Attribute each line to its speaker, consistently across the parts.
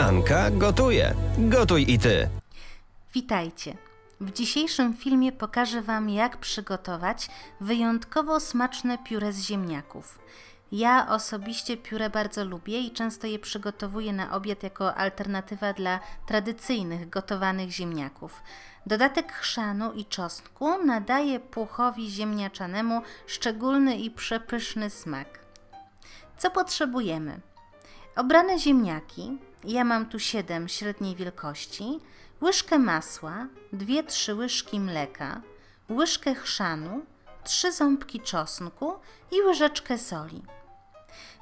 Speaker 1: Anka gotuje. Gotuj i ty.
Speaker 2: Witajcie. W dzisiejszym filmie pokażę Wam, jak przygotować wyjątkowo smaczne pióre z ziemniaków. Ja osobiście pióre bardzo lubię i często je przygotowuję na obiad jako alternatywa dla tradycyjnych gotowanych ziemniaków. Dodatek chrzanu i czosnku nadaje puchowi ziemniaczanemu szczególny i przepyszny smak. Co potrzebujemy? Obrane ziemniaki, ja mam tu 7 średniej wielkości, łyżkę masła, 2-3 łyżki mleka, łyżkę chrzanu, 3 ząbki czosnku i łyżeczkę soli.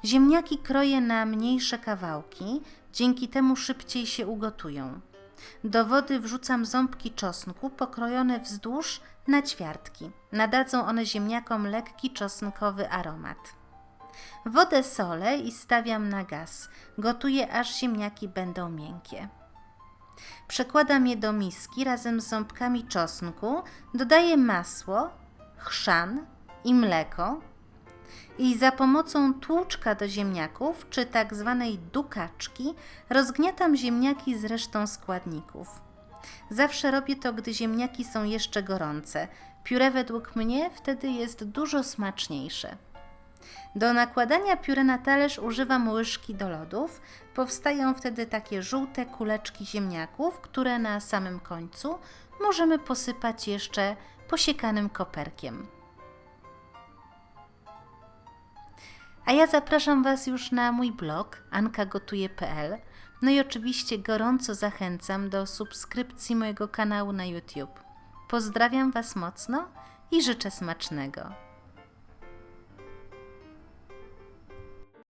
Speaker 2: Ziemniaki kroję na mniejsze kawałki, dzięki temu szybciej się ugotują. Do wody wrzucam ząbki czosnku pokrojone wzdłuż na ćwiartki. Nadadzą one ziemniakom lekki czosnkowy aromat. Wodę solę i stawiam na gaz. Gotuję aż ziemniaki będą miękkie. Przekładam je do miski razem z ząbkami czosnku, dodaję masło, chrzan i mleko i za pomocą tłuczka do ziemniaków, czy tak zwanej dukaczki, rozgniatam ziemniaki z resztą składników. Zawsze robię to, gdy ziemniaki są jeszcze gorące. Pióre według mnie wtedy jest dużo smaczniejsze. Do nakładania pióre na talerz używam łyżki do lodów. Powstają wtedy takie żółte kuleczki ziemniaków, które na samym końcu możemy posypać jeszcze posiekanym koperkiem. A ja zapraszam Was już na mój blog ankagotuje.pl. No i oczywiście gorąco zachęcam do subskrypcji mojego kanału na YouTube. Pozdrawiam Was mocno i życzę smacznego.